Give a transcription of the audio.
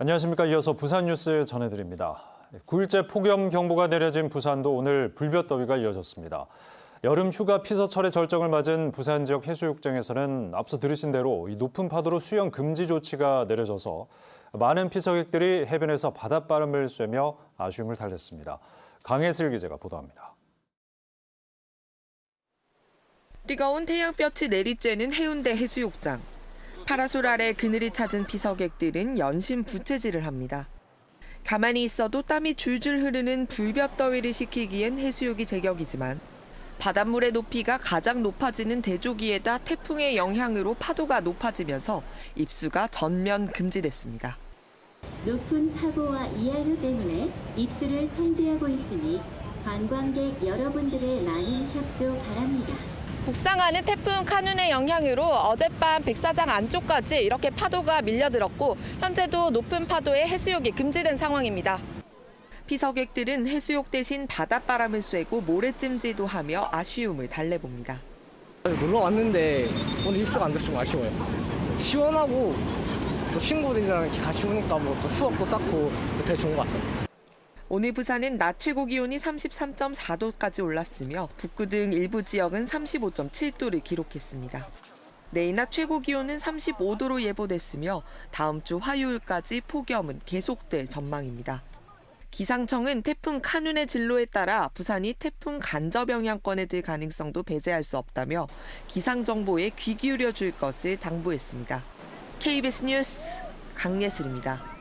안녕하십니까. 이어서 부산 뉴스 전해드립니다. 9일째 폭염 경보가 내려진 부산도 오늘 불볕더위가 이어졌습니다. 여름 휴가 피서철의 절정을 맞은 부산 지역 해수욕장에서는 앞서 들으신 대로 이 높은 파도로 수영 금지 조치가 내려져서 많은 피서객들이 해변에서 바닷바람을 쐬며 아쉬움을 달랬습니다. 강혜슬 기자가 보도합니다. 뜨거운 태양볕이 내리쬐는 해운대 해수욕장. 파라솔 아래 그늘이 찾은 피서객들은 연신 부채질을 합니다. 가만히 있어도 땀이 줄줄 흐르는 불볕 더위를 식히기엔 해수욕이 제격이지만 바닷물의 높이가 가장 높아지는 대조기에다 태풍의 영향으로 파도가 높아지면서 입수가 전면 금지됐습니다. 높은 파고와 이하류 때문에 입수를 통제하고 있으니 관광객 여러분들의 많은 협조 바랍니다. 북상하는 태풍 카눈의 영향으로 어젯밤 백사장 안쪽까지 이렇게 파도가 밀려들었고 현재도 높은 파도에 해수욕이 금지된 상황입니다. 피서객들은 해수욕 대신 바닷바람을 쐬고 모래찜질도 하며 아쉬움을 달래봅니다. 놀러 왔는데 오늘 입수가 안 됐으면 아쉬워요. 시원하고 또 친구들이랑 같이 오니까 뭐또 추억도 쌓고 되게 좋은 것 같아요. 오늘 부산은 낮 최고 기온이 33.4도까지 올랐으며 북구 등 일부 지역은 35.7도를 기록했습니다. 내일 낮 최고 기온은 35도로 예보됐으며 다음 주 화요일까지 폭염은 계속될 전망입니다. 기상청은 태풍 카눈의 진로에 따라 부산이 태풍 간접 영향권에 들 가능성도 배제할 수 없다며 기상 정보에 귀 기울여 줄 것을 당부했습니다. KBS 뉴스 강예슬입니다.